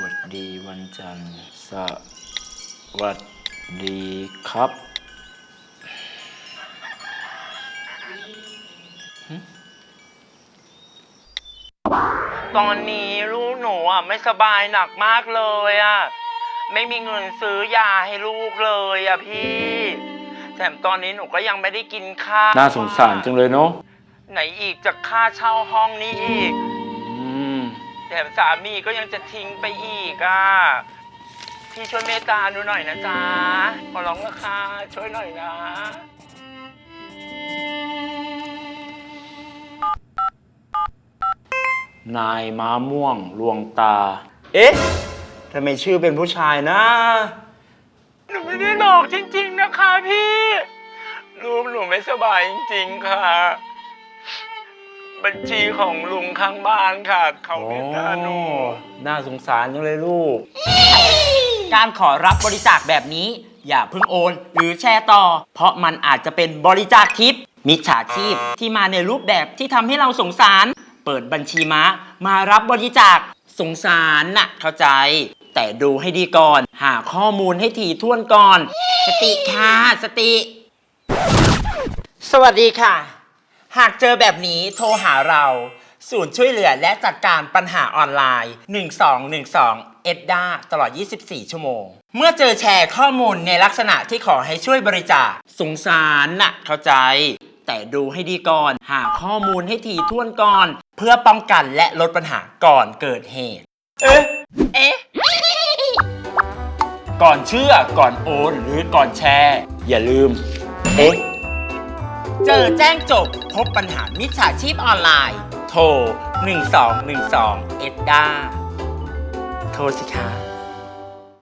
วัสดีวันจันทร์ สวัสดีครับ ตอนนี้ลูกหนูอะไม่สบายหนักมากเลยอะ ไม่มีเงินซื้อยาให้ลูกเลยอะพี่ แถมตอนนี้หนูก็ยังไม่ได้กินข้าวน่าสงสารจังเลยเนาะ ไหนอีกจะค่าเช่าห้องนี้อีกอืมแถมสามีก็ยังจะทิ้งไปอีกอะ พี่ช่วยเมตตาหนูหน่อยนะจ๊ะ ขอร้องนะคะช่วยหน่อยนะ นายม้าม่วงลวงตา เอ๊ะทำไมชื่อเป็นผู้ชายนะ หนูไม่ได้หลอกจริง ๆ นะคะพี่ ลูกหนูไม่สบายจริง ๆ ค่ะ บัญชีของลุงข้างบ้านค่ะเขาเมตตาหนูน่าสงสารจังเลยลูก การขอรับบริจาคแบบนี้ อย่าเพิ่งโอน หรือแชร์ต่อ เพราะมันอาจจะเป็นบริจาคทิปมิจฉาชีพที่มาในรูปแบบที่ทำให้เราสงสาร เปิดบัญชีม้า มารับบริจาคสงสารน่ะเข้าใจ แต่ดูให้ดีก่อน หาข้อมูลให้ถี่ถ้วนก่อน สติค่ะสติ สวัสดีค่ะ หากเจอแบบนี้โทรหาเราศูนย์ช่วยเหลือและจัดการปัญหาออนไลน์ 1212 เอ็ดดาตลอด 24 ชั่วโมง เมื่อเจอแชร์ข้อมูลในลักษณะที่ขอให้ช่วยบริจาคสงสารน่ะเข้าใจ แต่ดูให้ดีก่อน หาข้อมูลให้ถี่ถ้วนก่อน เพื่อป้องกันและลดปัญหาก่อนเกิดเหตุ เอ๊ะ เอ๊ะ ก่อนเชื่อก่อนโอนหรือก่อนแชร์ อย่าลืม เอ๊ะ เจอแจ้งจบ พบปัญหามิจฉาชีพออนไลน์ โทร 1212 เอ็ดดาโทรสิคะ